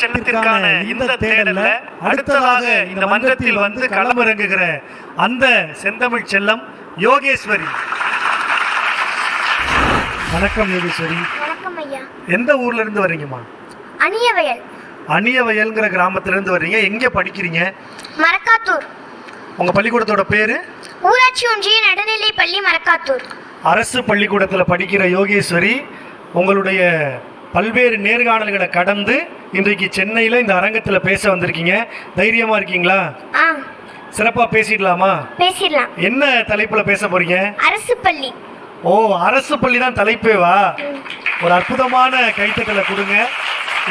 செல்லத்திற்கான இந்த தேடல்ல அடுத்ததாக இந்த மன்றத்தில் வந்து களமிறங்குகிற அந்த செந்தமிழ் செல்லம் யோகேஸ்வரி. வணக்கம் யோகேஸ்வரி. வணக்கம் ஐயா. எந்த ஊர்ல இருந்து வர்றீங்கம்மா? அணியவயல். அணியவயல்ங்கிற கிராமத்துல இருந்து வர்றீங்க. எங்க படிக்கிறீங்க? மரக்காத்தூர். உங்க பள்ளிக்கூடத்தோட பேரு? ஊராட்சி ஒன்றிய நடுநிலை பள்ளி மரக்காத்தூர். அரசு பள்ளிக்கூடத்துல படிக்கிற யோகேஸ்வரி உங்களுடைய பல்வேறு நேர்காணல்களை கடந்து இன்றைக்கு சென்னையில் இந்த அரங்கத்தில் பேச வந்திருக்கீங்க. தைரியமா இருக்கீங்களா? ஆ. சிறப்பா பேசிடலாமா? பேசிடலாம். என்ன தலைப்புல பேச போறீங்க? அரசு பள்ளி. ஓ அரசு பள்ளி தான் தலைப்பேவா ஒரு அற்புதமான கைத்தட்டலை கொடுங்க.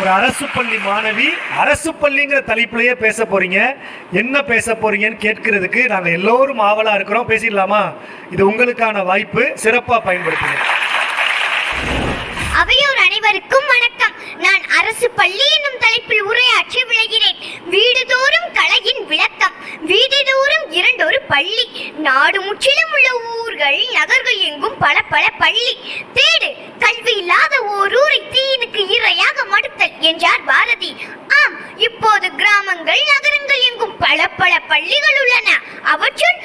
ஒரு அரசு பள்ளி மாணவி அரசு பள்ளிங்கிற தலைப்புலயே பேச போறீங்க. என்ன பேச போறீங்கன்னு கேட்கறதுக்கு நாங்க எல்லோரும் ஆவலா இருக்கிறோம். பேசிடலாமா? இது உங்களுக்கான வாய்ப்பு. சிறப்பா பயன்படுத்துங்க. அனைவருக்கும் வணக்கம். நான் அரசு பள்ளி என்னும் தலைப்பில் உரையாற்றி விளைகிறேன். வீடுதோறும் கலையின் விளக்கம். வீடுதோறும் இரண்டொரு பள்ளி. நாடு முற்றிலும் உள்ள ஊர்கள் நகர்கள் எங்கும் பல பல பள்ளி. தேடு கல்வி இல்லாத ஓர் ஊரை தீனுக்கு இரையாக மடுத்தல் என்றார் பாரதி. ஆம் இப்போது கிராமங்கள் நகரங்கள் எங்கும் பல பல பள்ளிகள் உள்ளன. அவற்றுள்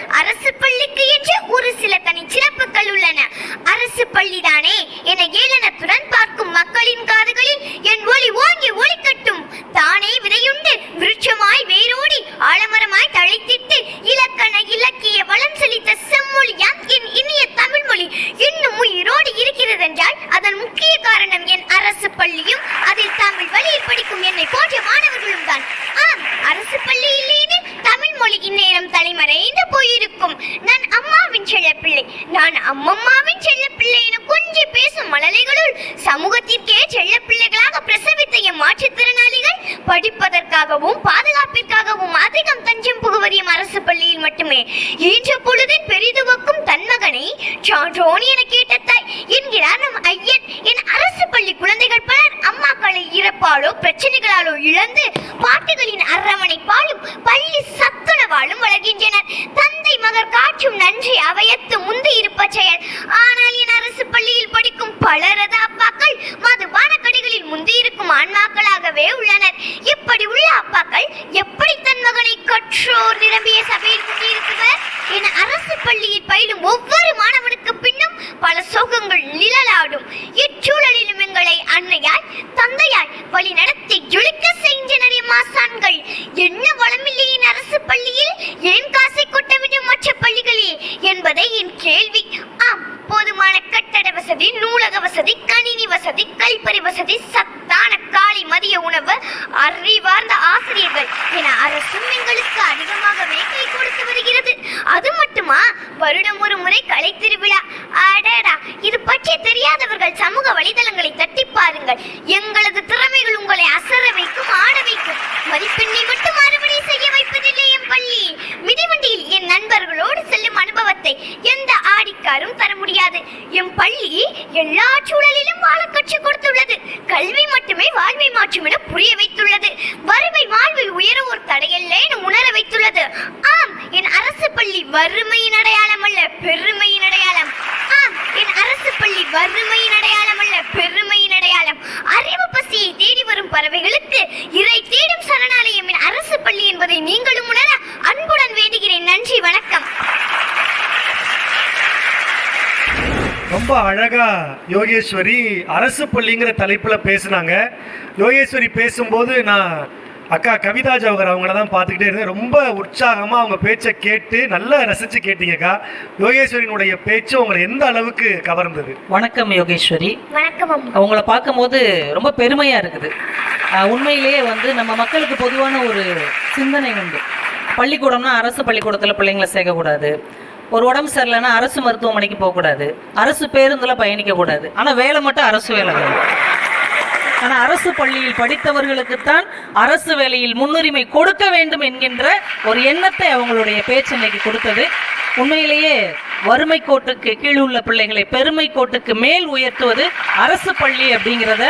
வேரோடி தழைத்திட்டு இலக்கண இலக்கிய வளம் செழித்த செம்மொழியாம் என் இனிய தமிழ் மொழி இன்னும் உயிரோடு இருக்கிறது என்றால் அதன் முக்கிய காரணம் என் அரசு பள்ளியும் அதில் தமிழ் வழியில் படிக்கும் என்னை போன்ற மாணவர்களும் தான். ஆம் அரசு பள்ளி இல்லைன்னு தமிழ் மொழி இந்நேரம் தலைமறைந்து போயிருக்கும். நான் அம்மாவின் செல்ல பிள்ளை. நான் அம்மம்மாவின் செல்ல பிள்ளை என கொஞ்சம் பேசும் மழலைகளுள் சமூகத்திற்கே செல்ல பிள்ளைகளாக பிரசவித்த என் மாற்றுத்திறனாளிகள் படிப்பதற்காகவும் பாதுகாப்பிற்காகவும் அதிகம் தஞ்சம் புகுவதியும் அரசு பள்ளியில் மட்டுமே. இன்று பொழுதின் பெரிதுவக்கும் தன் மகனை சான்றோன் என கேட்ட தாய் என்கிறார் நம் ஐயன். என் அரசு பள்ளி குழந்தைகள் பலர் அம்மாக்களை இறப்பாலோ பிரச்சனைகளாலோ இழந்து பாட்டுகளின் அரவணைப்பாலும் பள்ளி சத்துணவாலும் வளர்கின்றனர். தந்தை மகர் காற்றும் நன்றி அவையத்து முந்தி இருப்ப செயல். ஆனால் வழி நடத்தி ஜொலிக்க செய்கின்றனர் மாசான்கள். என்ன வளமில்லை அரசு பள்ளியில்? ஏன் காசை கொட்ட வேண்டும் மற்ற பள்ளிகளில் என்பதை என் கேள்வி. ஆம் போதுமான கட்டட வசதி நூலக வசதி கணினி வசதி கழிப்பறை வசதி சத்தான காலை மதிய உணவு அறிவார்ந்த ஆசிரியர்கள். என அரசும் எங்களுக்கு அதிகமாகவே கை கொடுத்து வருகிறது. அது மட்டும் வருடம் ஒரு முறை கலை திருவிழா. அடடா இது பற்றி தெரியாதவர்கள் சமூக வலைதளங்களை தட்டி பாருங்கள். எங்களது திறமைகள் உங்களை அசர வைக்கும் ஆட வைக்கும். மதிப்பெண்ணை மட்டும் அறுவடை செய்ய வைப்பதில்லை என் பள்ளி. மிதிவண்டியில் என் நண்பர்களோடு செல்லும் அனுபவத்தை எந்த ஆடிக்காரும் தர முடியாது. என் பள்ளி எல்லா சூழலிலும் வாழ கற்றுக் கொடுத்துள்ளது. கல்வி மட்டுமே வாழ்வை மாற்றும் என புரிய வைத்துள்ளது. வறுமை வாழ்வை உயர ஒரு தடையல்ல என உணர வைத்துள்ளது. பள்ளி வறுமையின் அடையாளம் அல்ல பெருமையின் அடையாளம். ஆம் என் அரசு பள்ளி வறுமையின் அடையாளம் அல்ல பெருமையின் அடையாளம். அறிவு பசியை தேடி வரும் பறவைகளுக்கு இறை தேடும் சரணாலயம் என் அரசு பள்ளி என்பதை நீங்களும் உணர அன்புடன் வேண்டுகிறேன். நன்றி வணக்கம். ரொம்ப அழகா யோகேஸ்வரி அரசு பள்ளிங்கிற தலைப்புல பேசினாங்க. யோகேஸ்வரி பேசும்போது நான் அக்கா கவிதா ஜவஹர் அவங்கள தான் பார்த்துக்கிட்டே இருந்தேன். ரொம்ப உற்சாகமாக அவங்க பேச்சை கேட்டு நல்லா ரசித்து கேட்டீங்கக்கா. யோகேஸ்வரியினுடைய பேச்சு உங்களை எந்த அளவுக்கு கவர்ந்தது? வணக்கம் யோகேஸ்வரி. வணக்கம் அம்மா. உங்களை பார்க்கும்போது ரொம்ப பெருமையாக இருக்குது. ஆஹ் உண்மையிலேயே வந்து நம்ம மக்களுக்கு பொதுவான ஒரு சிந்தனை உண்டு. பள்ளிக்கூடம்னா அரசு பள்ளிக்கூடத்தில் பிள்ளைங்களை சேர்க்கக்கூடாது. ஒரு உடம்பு சரியில்லைன்னா அரசு மருத்துவமனைக்கு போகக்கூடாது. அரசு பேருந்தில் பயணிக்கக்கூடாது. ஆனால் வேலை மட்டும் அரசு வேலை வேணும் ஆனால் அரசு பள்ளியில் படித்தவர்களுக்குத்தான் அரசு வேலையில் முன்னுரிமை கொடுக்க வேண்டும் என்கின்ற ஒரு எண்ணத்தை அவங்களுடைய பேச்சு கொடுத்தது. உண்மையிலேயே வறுமை கோட்டுக்கு கீழ் உள்ள பிள்ளைகளை பெருமை கோட்டுக்கு மேல் உயர்த்துவது அரசு பள்ளி அப்படிங்கிறத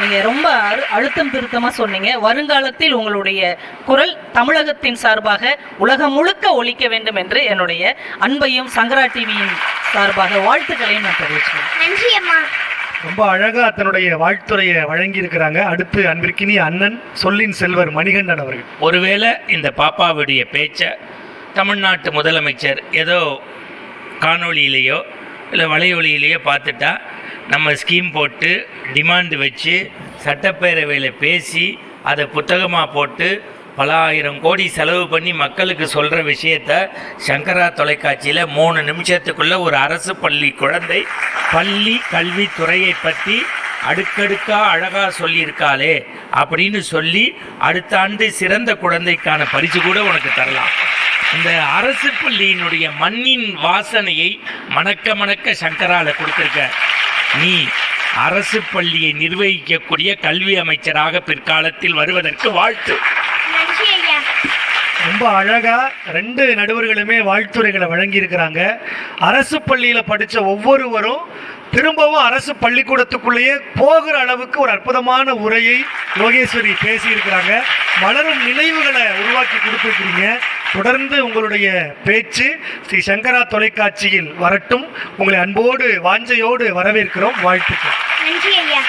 நீங்க ரொம்ப அழு அழுத்தம் திருத்தமா சொன்னீங்க. வருங்காலத்தில் உங்களுடைய குரல் தமிழகத்தின் சார்பாக உலகம் முழுக்க ஒழிக்க வேண்டும் என்று என்னுடைய அன்பையும் சங்கரா டிவியின் சார்பாக வாழ்த்துக்களையும் நான் தெரிவிச்சுக்கிறேன். நன்றி அம்மா. ரொம்ப அழகாக தன்னுடைய வாழ்த்துறையை வழங்கியிருக்கிறாங்க. அடுத்து அன்பிற்கினி அண்ணன் சொல்லின் செல்வர் மணிகண்டன் அவர்கள். ஒருவேளை இந்த பாப்பாவுடைய பேச்சை தமிழ்நாட்டு முதலமைச்சர் ஏதோ காணொளியிலேயோ இல்லை வலையொலியிலேயோ பார்த்துட்டா நம்ம ஸ்கீம் போட்டு டிமாண்டு வச்சு சட்டப்பேரவையில் பேசி அதை புத்தகமாக போட்டு பல ஆயிரம் கோடி செலவு பண்ணி மக்களுக்கு சொல்கிற விஷயத்த சங்கரா தொலைக்காட்சியில் மூணு நிமிஷத்துக்குள்ளே ஒரு அரசு பள்ளி குழந்தை பள்ளி கல்வித்துறையை பற்றி அடுக்கடுக்காக அழகாக சொல்லியிருக்காளே அப்படின்னு சொல்லி அடுத்த ஆண்டு சிறந்த குழந்தைக்கான பரிசு கூட உனக்கு தரலாம். இந்த அரசு பள்ளியினுடைய மண்ணின் வாசனையை மணக்க மணக்க சங்கரால கொடுத்துருக்க. நீ அரசு பள்ளியை நிர்வகிக்கக்கூடிய கல்வி அமைச்சராக பிற்காலத்தில் வருவதற்கு வாழ்த்து. ரொம்ப அழகாக ரெண்டு நடுவர்களுமே வாழ்த்துறைகளை வழங்கியிருக்கிறாங்க. அரசு பள்ளியில் படித்த ஒவ்வொருவரும் திரும்பவும் அரசு பள்ளிக்கூடத்துக்குள்ளேயே போகிற அளவுக்கு ஒரு அற்புதமான உரையை யோகேஸ்வரி பேசியிருக்கிறாங்க. மலரும் நினைவுகளை உருவாக்கி கொடுத்துருக்கிறீங்க. தொடர்ந்து உங்களுடைய பேச்சு ஸ்ரீ சங்கரா தொலைக்காட்சியில் வரட்டும். உங்களை அன்போடு வாஞ்சையோடு வரவேற்கிறோம். வாழ்த்துக்கள். நன்றி ஐயா.